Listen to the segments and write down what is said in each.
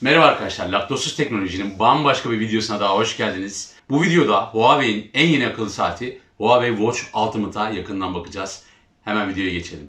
Merhaba arkadaşlar, Laktosuz Teknoloji'nin bambaşka bir videosuna daha hoş geldiniz. Bu videoda Huawei'in en yeni akıllı saati Huawei Watch Ultimate'a yakından bakacağız. Hemen videoya geçelim.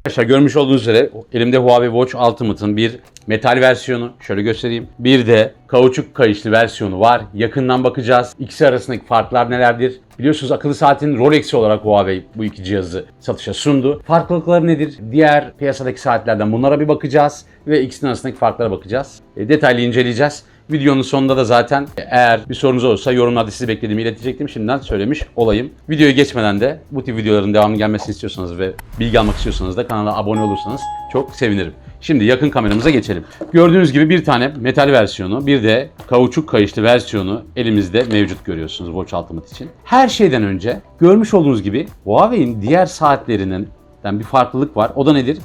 Arkadaşlar görmüş olduğunuz üzere elimde Huawei Watch Ultimate'ın bir metal versiyonu. Şöyle göstereyim. Bir de kauçuk kayışlı versiyonu var. Yakından bakacağız. İkisi arasındaki farklar nelerdir? Biliyorsunuz akıllı saatin Rolex'i olarak Huawei bu iki cihazı satışa sundu. Farklılıkları nedir? Diğer piyasadaki saatlerden bunlara bir bakacağız ve ikisinin arasındaki farklara bakacağız. E, detaylı inceleyeceğiz. Videonun sonunda da zaten eğer bir sorunuz olursa yorumlarda sizi beklediğimi iletecektim. Şimdiden söylemiş olayım. Videoya geçmeden de bu tip videoların devamı gelmesini istiyorsanız ve bilgi almak istiyorsanız da kanala abone olursanız çok sevinirim. Şimdi yakın kameramıza geçelim. Gördüğünüz gibi bir tane metal versiyonu, bir de kauçuk kayışlı versiyonu elimizde mevcut görüyorsunuz Watch Ultimate için. Her şeyden önce görmüş olduğunuz gibi Huawei'in diğer saatlerinin bir farklılık var. O da nedir?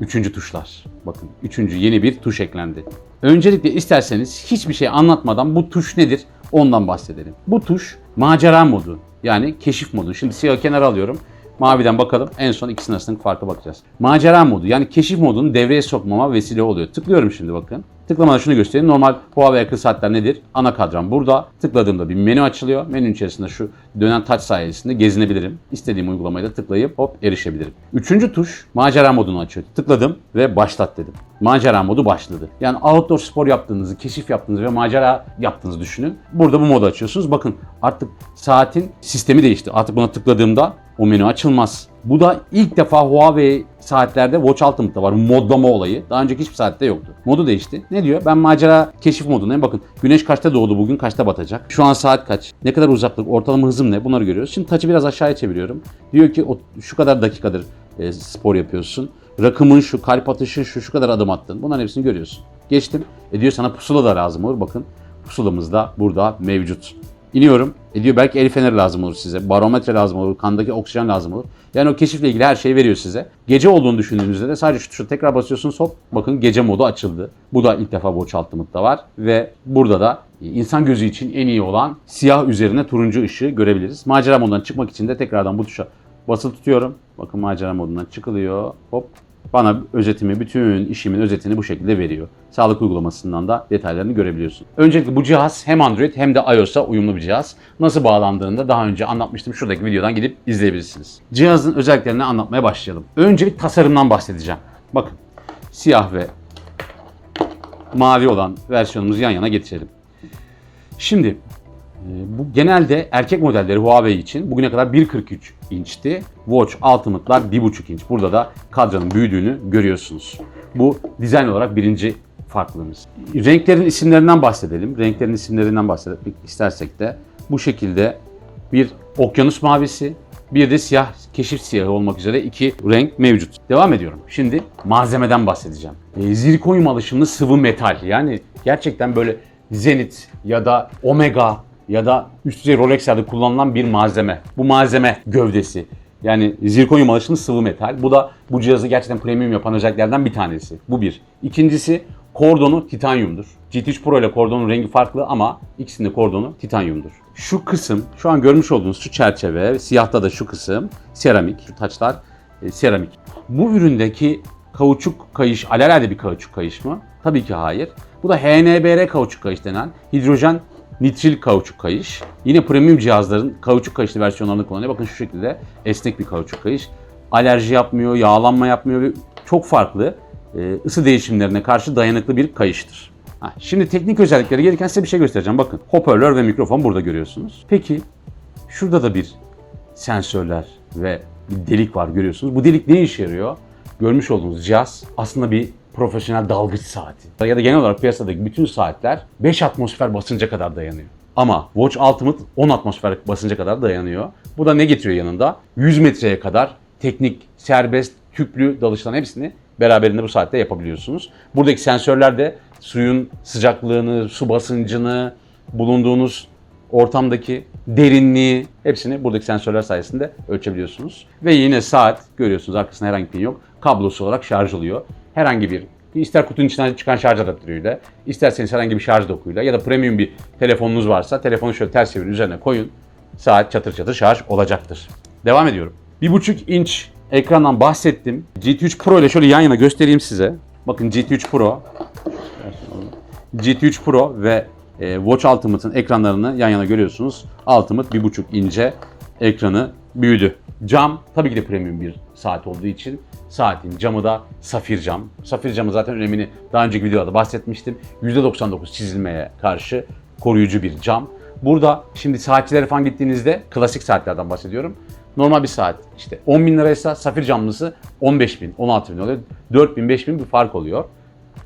Üçüncü tuşlar. Bakın üçüncü yeni bir tuş eklendi. Öncelikle isterseniz hiçbir şey anlatmadan bu tuş nedir ondan bahsedelim. Bu tuş macera modu yani keşif modu. Şimdi siyah kenara alıyorum. Maviden bakalım. En son ikisinin arasındaki farka bakacağız. Macera modu yani keşif modunu devreye sokmama vesile oluyor. Tıklıyorum şimdi bakın. Tıklamada şunu göstereyim. Normal Huawei akıllı saatler nedir? Ana kadran burada. Tıkladığımda bir menü açılıyor. Menünün içerisinde şu dönen touch sayesinde gezinebilirim. İstediğim uygulamayı da tıklayıp hop erişebilirim. Üçüncü tuş macera modunu açıyor. Tıkladım ve başlat dedim. Macera modu başladı. Yani outdoor spor yaptığınızı, keşif yaptığınızı ve macera yaptığınızı düşünün. Burada bu modu açıyorsunuz. Bakın artık saatin sistemi değişti. Artık buna tıkladığımda o menü açılmaz. Bu da ilk defa Huawei saatlerde Watch Ultimate'da var modlama olayı. Daha önceki hiçbir saatte yoktu. Modu değişti. Ne diyor? Ben macera keşif modundayım. Bakın güneş kaçta doğdu bugün, kaçta batacak? Şu an saat kaç? Ne kadar uzaklık? Ortalama hızım ne? Bunları görüyoruz. Şimdi taçı biraz aşağıya çeviriyorum. Diyor ki o, şu kadar dakikadır e, spor yapıyorsun. Rakımın şu, kalp atışın şu, şu kadar adım attın. Bunların hepsini görüyorsun. Geçtim. E diyor sana pusula da lazım olur. Bakın pusulamız da burada mevcut. İniyorum. E diyor belki el feneri lazım olur size. Barometre lazım olur. Kandaki oksijen lazım olur. Yani o keşifle ilgili her şeyi veriyor size. Gece olduğunu düşündüğünüzde de sadece şu tuşa tekrar basıyorsunuz hop bakın gece modu açıldı. Bu da ilk defa Watch Ultimate'da var. Ve burada da insan gözü için en iyi olan siyah üzerine turuncu ışığı görebiliriz. Macera modundan çıkmak için de tekrardan bu tuşa basılı tutuyorum. Bakın macera modundan çıkılıyor. Hop bana özetimi, bütün işimin özetini bu şekilde veriyor. Sağlık uygulamasından da detaylarını görebiliyorsun. Öncelikle bu cihaz hem Android hem de iOS'a uyumlu bir cihaz. Nasıl bağlandığını da daha önce anlatmıştım. Şuradaki videodan gidip izleyebilirsiniz. Cihazın özelliklerini anlatmaya başlayalım. Önce bir tasarımdan bahsedeceğim. Bakın siyah ve mavi olan versiyonumuzu yan yana getirelim. Şimdi bu genelde erkek modelleri Huawei için bugüne kadar 1.43 inçti. Watch Ultimate'lar 1.5 inç. Burada da kadranın büyüdüğünü görüyorsunuz. Bu dizayn olarak birinci farklılığımız. Renklerin isimlerinden bahsedelim. Renklerin isimlerinden bahsetmek istersek de bu şekilde bir okyanus mavisi, bir de siyah, keşif siyahı olmak üzere iki renk mevcut. Devam ediyorum. Şimdi malzemeden bahsedeceğim. E, zirkonyum alışımlı sıvı metal. Yani gerçekten böyle Zenit ya da Omega ya da üst düzey Rolex'lerde kullanılan bir malzeme. Bu malzeme gövdesi. Yani zirkonyum alışımlı sıvı metal. Bu da bu cihazı gerçekten premium yapan özelliklerden bir tanesi. Bu bir. İkincisi kordonu titanyumdur. GT3 Pro ile kordonun rengi farklı ama ikisinin de kordonu titanyumdur. Şu kısım, şu an görmüş olduğunuz şu çerçeve, siyahta da şu kısım seramik. Şu taçlar e, seramik. Bu üründeki kauçuk kayış, alelade bir kauçuk kayış mı? Tabii ki hayır. Bu da HNBR kauçuk kayış denen hidrojen nitril kauçuk kayış. Yine premium cihazların kauçuk kayışlı versiyonlarını kullanıyor. Bakın şu şekilde esnek bir kauçuk kayış. Alerji yapmıyor, yağlanma yapmıyor. Çok farklı e, ısı değişimlerine karşı dayanıklı bir kayıştır. Şimdi teknik özellikleri gelirken size bir şey göstereceğim. Bakın hoparlör ve mikrofon burada görüyorsunuz. Peki şurada da bir sensörler ve bir delik var görüyorsunuz. Bu delik ne işe yarıyor? Görmüş olduğunuz cihaz aslında bir profesyonel dalgıç saati. Ya da genel olarak piyasadaki bütün saatler 5 atmosfer basınca kadar dayanıyor. Ama Watch Ultimate 10 atmosfer basınca kadar dayanıyor. Bu da ne getiriyor yanında? 100 metreye kadar teknik, serbest, tüplü dalışların hepsini beraberinde bu saatte yapabiliyorsunuz. Buradaki sensörler de suyun sıcaklığını, su basıncını, bulunduğunuz ortamdaki derinliği hepsini buradaki sensörler sayesinde ölçebiliyorsunuz. Ve yine saat görüyorsunuz arkasında herhangi bir pin yok. Kablosu olarak şarj oluyor. Herhangi bir ister kutunun içinden çıkan şarj adaptörüyle, isterseniz herhangi bir şarj dokuyla ya da premium bir telefonunuz varsa telefonu şöyle ters çevirin üzerine koyun. Saat çatır çatır şarj olacaktır. Devam ediyorum. 1.5 inç ekrandan bahsettim. GT3 Pro ile şöyle yan yana göstereyim size. Bakın GT3 Pro. GT3 Pro ve e, Watch Ultimate'ın ekranlarını yan yana görüyorsunuz. Ultimate 1.5 ince ekranı büyüdü. Cam tabii ki de premium bir saat olduğu için saatin camı da safir cam. Safir camı zaten önemini daha önceki videolarda bahsetmiştim. %99 çizilmeye karşı koruyucu bir cam. Burada şimdi saatçilere falan gittiğinizde klasik saatlerden bahsediyorum. Normal bir saat işte 10 bin liraysa safir camlısı 15 bin, 16 bin oluyor. 4 bin, 5 bin bir fark oluyor.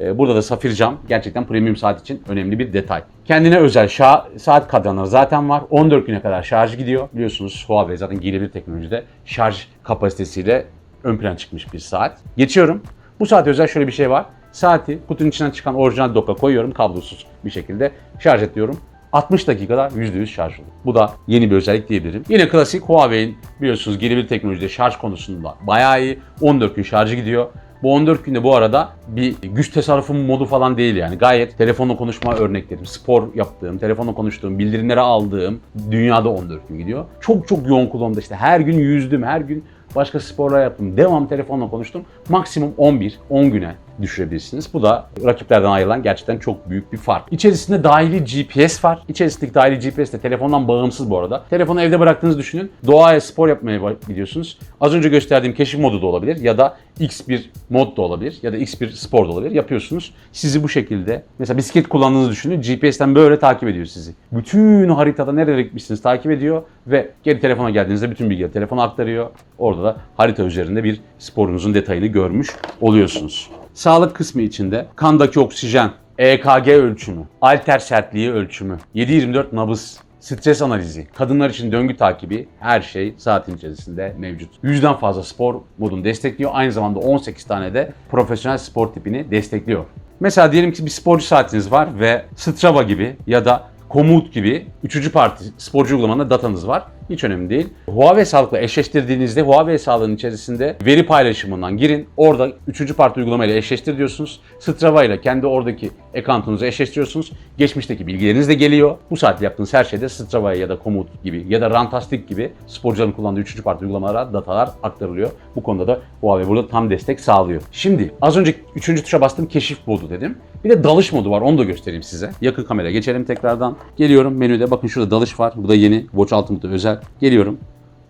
Ee, Burada da safir cam gerçekten premium saat için önemli bir detay. Kendine özel şa- saat kadranları zaten var. 14 güne kadar şarj gidiyor. Biliyorsunuz Huawei zaten giyilebilir teknolojide şarj kapasitesiyle ön plan çıkmış bir saat. Geçiyorum. Bu saate özel şöyle bir şey var. Saati kutunun içinden çıkan orijinal doka koyuyorum kablosuz bir şekilde şarj ediyorum. 60 dakikada %100 şarj oluyor. Bu da yeni bir özellik diyebilirim. Yine klasik Huawei'in biliyorsunuz giyilebilir teknolojide şarj konusunda bayağı iyi. 14 gün şarjı gidiyor. Bu 14 günde bu arada bir güç tasarrufu modu falan değil yani. Gayet telefonla konuşma örneklerim, spor yaptığım, telefonla konuştuğum, bildirimleri aldığım dünyada 14 gün gidiyor. Çok çok yoğun kullanımda işte her gün yüzdüm, her gün başka sporlar yaptım. Devam telefonla konuştum. Maksimum 11, 10 güne düşürebilirsiniz. Bu da rakiplerden ayrılan gerçekten çok büyük bir fark. İçerisinde dahili GPS var. İçerisindeki dahili GPS de telefondan bağımsız bu arada. Telefonu evde bıraktığınızı düşünün. Doğaya spor yapmaya gidiyorsunuz. Az önce gösterdiğim keşif modu da olabilir ya da X1 mod da olabilir ya da X1 spor da olabilir. Yapıyorsunuz. Sizi bu şekilde mesela bisiklet kullandığınızı düşünün. GPS'ten böyle takip ediyor sizi. Bütün haritada nereye gitmişsiniz takip ediyor ve geri telefona geldiğinizde bütün bilgileri telefona aktarıyor. Orada da harita üzerinde bir sporunuzun detayını görmüş oluyorsunuz. Sağlık kısmı içinde kandaki oksijen, EKG ölçümü, alter sertliği ölçümü, 7-24 nabız, stres analizi, kadınlar için döngü takibi her şey saatin içerisinde mevcut. Yüzden fazla spor modunu destekliyor. Aynı zamanda 18 tane de profesyonel spor tipini destekliyor. Mesela diyelim ki bir sporcu saatiniz var ve Strava gibi ya da Komoot gibi üçüncü parti sporcu uygulamanın datanız var. Hiç önemli değil. Huawei Sağlık'la eşleştirdiğinizde Huawei Sağlığı'nın içerisinde veri paylaşımından girin. Orada üçüncü parti uygulamayla eşleştir diyorsunuz. Strava ile kendi oradaki accountunuzu eşleştiriyorsunuz. Geçmişteki bilgileriniz de geliyor. Bu saatte yaptığınız her şeyde Strava'ya ya da Komoot gibi ya da Rantastic gibi sporcuların kullandığı üçüncü parti uygulamalara datalar aktarılıyor. Bu konuda da Huawei burada tam destek sağlıyor. Şimdi az önce üçüncü tuşa bastım keşif modu dedim. Bir de dalış modu var onu da göstereyim size. Yakın kamera geçelim tekrardan. Geliyorum menüde bakın şurada dalış var. Bu da yeni Watch Ultimate'a özel. Geliyorum.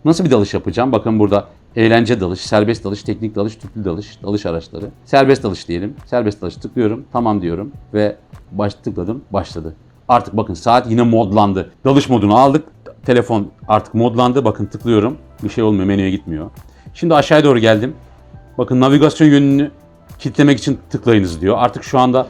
Nasıl bir dalış yapacağım? Bakın burada eğlence dalış, serbest dalış, teknik dalış, tüplü dalış, dalış araçları. Serbest dalış diyelim. Serbest dalış tıklıyorum. Tamam diyorum ve baş tıkladım. Başladı. Artık bakın saat yine modlandı. Dalış modunu aldık. Telefon artık modlandı. Bakın tıklıyorum. Bir şey olmuyor. Menüye gitmiyor. Şimdi aşağıya doğru geldim. Bakın navigasyon yönünü kilitlemek için tıklayınız diyor. Artık şu anda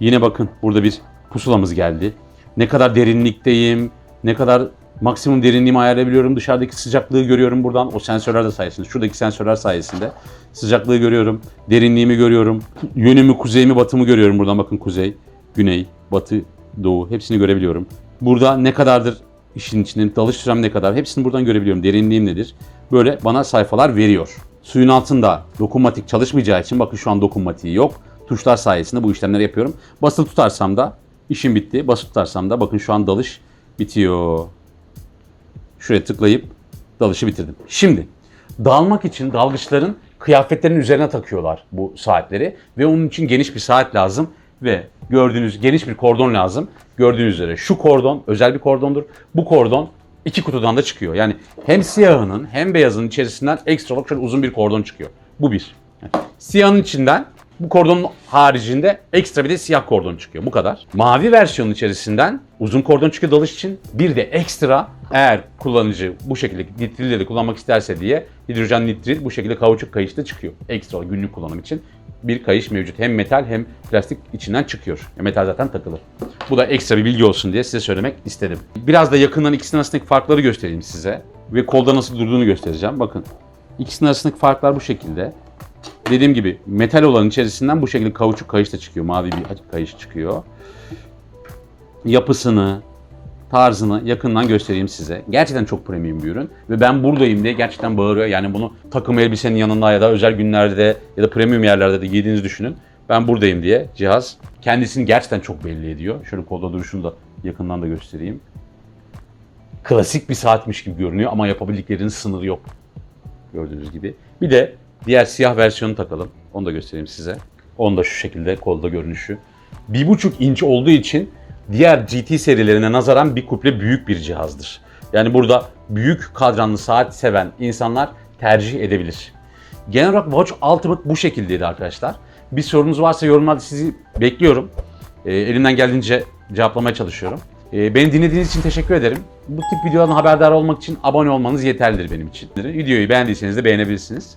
yine bakın burada bir pusulamız geldi. Ne kadar derinlikteyim, ne kadar maksimum derinliğimi ayarlayabiliyorum. Dışarıdaki sıcaklığı görüyorum buradan. O sensörler de sayesinde. Şuradaki sensörler sayesinde. Sıcaklığı görüyorum. Derinliğimi görüyorum. Yönümü, kuzeyimi, batımı görüyorum buradan. Bakın kuzey, güney, batı, doğu. Hepsini görebiliyorum. Burada ne kadardır işin içinde, dalış sürem ne kadar. Hepsini buradan görebiliyorum. Derinliğim nedir. Böyle bana sayfalar veriyor. Suyun altında dokunmatik çalışmayacağı için bakın şu an dokunmatiği yok. Tuşlar sayesinde bu işlemleri yapıyorum. Basılı tutarsam da işim bitti. Basılı tutarsam da bakın şu an dalış bitiyor. Şuraya tıklayıp dalışı bitirdim. Şimdi dalmak için dalgıçların kıyafetlerin üzerine takıyorlar bu saatleri ve onun için geniş bir saat lazım ve gördüğünüz geniş bir kordon lazım. Gördüğünüz üzere şu kordon özel bir kordondur. Bu kordon iki kutudan da çıkıyor. Yani hem siyahının hem beyazının içerisinden ekstra olarak şöyle uzun bir kordon çıkıyor. Bu bir. Siyahın içinden bu kordonun haricinde ekstra bir de siyah kordon çıkıyor. Bu kadar. Mavi versiyonun içerisinden uzun kordon çıkıyor dalış için. Bir de ekstra eğer kullanıcı bu şekilde nitrilleri kullanmak isterse diye hidrojen nitril bu şekilde kauçuk kayışta çıkıyor. Ekstra günlük kullanım için bir kayış mevcut. Hem metal hem plastik içinden çıkıyor. E, Metal zaten takılır. Bu da ekstra bir bilgi olsun diye size söylemek istedim. Biraz da yakından ikisinin arasındaki farkları göstereyim size. Ve kolda nasıl durduğunu göstereceğim. Bakın. İkisinin arasındaki farklar bu şekilde. Dediğim gibi metal olan içerisinden bu şekilde kauçuk kayış da çıkıyor. Mavi bir kayış çıkıyor. Yapısını, tarzını yakından göstereyim size. Gerçekten çok premium bir ürün. Ve ben buradayım diye gerçekten bağırıyor. Yani bunu takım elbisenin yanında ya da özel günlerde ya da premium yerlerde de giydiğinizi düşünün. Ben buradayım diye cihaz kendisini gerçekten çok belli ediyor. Şöyle kolda duruşunu da yakından da göstereyim. Klasik bir saatmiş gibi görünüyor ama yapabildiklerinin sınırı yok. gördüğünüz gibi. Bir de diğer siyah versiyonu takalım. Onu da göstereyim size. Onu da şu şekilde kolda görünüşü. 1.5 inç olduğu için diğer GT serilerine nazaran bir kuple büyük bir cihazdır. Yani burada büyük kadranlı saat seven insanlar tercih edebilir. Genel olarak Watch Ultimate bu şekildeydi arkadaşlar. Bir sorunuz varsa yorumlarda sizi bekliyorum. Ee, elimden geldiğince cevaplamaya çalışıyorum. Ee, beni dinlediğiniz için teşekkür ederim. Bu tip videolardan haberdar olmak için abone olmanız yeterlidir benim için. Videoyu beğendiyseniz de beğenebilirsiniz.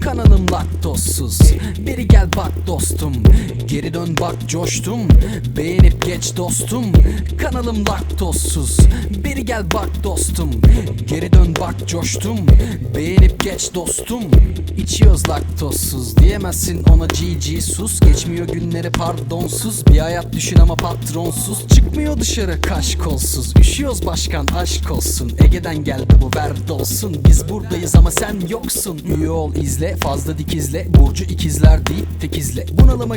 Kanalım laktozsuz. Beri gel bak dostum. Geri dön bak coştum. Beğenip geç dostum. Kanalım laktozsuz. Beri gel bak dostum. Geri dön bak coştum. Beğenip geç dostum. İçiyoruz laktozsuz Diyemezsin ona GG sus. Geçmiyor günleri pardonsuz. Bir hayat düşün ama patronsuz. Çıkmıyor dışarı kaş kolsuz Üşüyoruz başkan aşk olsun. Ege'den geldi bu verdi olsun Biz buradayız ama sen yoksun Üye ol izle. Fazla dikizle Burcu ikizler değil tekizle Bunalıma